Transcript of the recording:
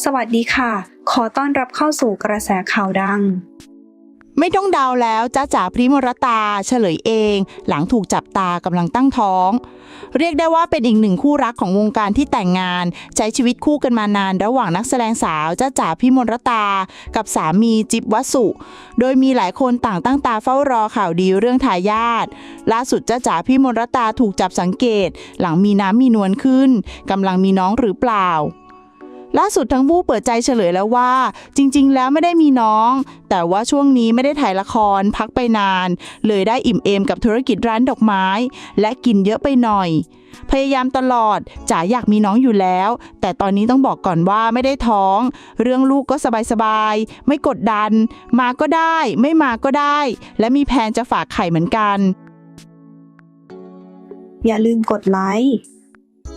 สวัสดีค่ะ ขอต้อนรับเข้าสู่กระแสข่าวดัง ไม่ต้องเดาวแล้วจ้าจ๋าพริมรตาเฉลยเอง หลังถูกจับตากำลังตั้งท้อง เรียกได้ว่าเป็นอีกหนึ่งคู่รักของวงการที่แต่งงาน ใช้ชีวิตคู่กันมานานระหว่างนักแสดงสาวจ้าจ๋าพิมรตา กับสามีจิบวสุ โดยมีหลายคนต่างตั้งตาเฝ้ารอข่าวดีเรื่องทายาทล่าสุดจ้าจ๋าพิมรตาถูกจับสังเกต หลังมีน้ำมีนวลขึ้นกำลังมีน้องหรือเปล่า ล่าสุดทั้งคู่เปิดใจเฉลยแล้วว่า จริง ๆ แล้วไม่ได้มีน้อง แต่ว่าช่วงนี้ไม่ได้ถ่ายละครพักไปนาน เลยได้อิ่มเอมกับธุรกิจร้านดอกไม้ และกินเยอะไปหน่อย พยายามตลอดจ๋าอยากมีน้องอยู่แล้ว แต่ตอนนี้ต้องบอกก่อนว่าไม่ได้ท้อง เรื่องลูกก็สบายๆไม่กดดัน มาก็ได้ ไม่มาก็ได้ และมีแผนจะฝากไข่เหมือนกัน อย่าลืมกดไลค์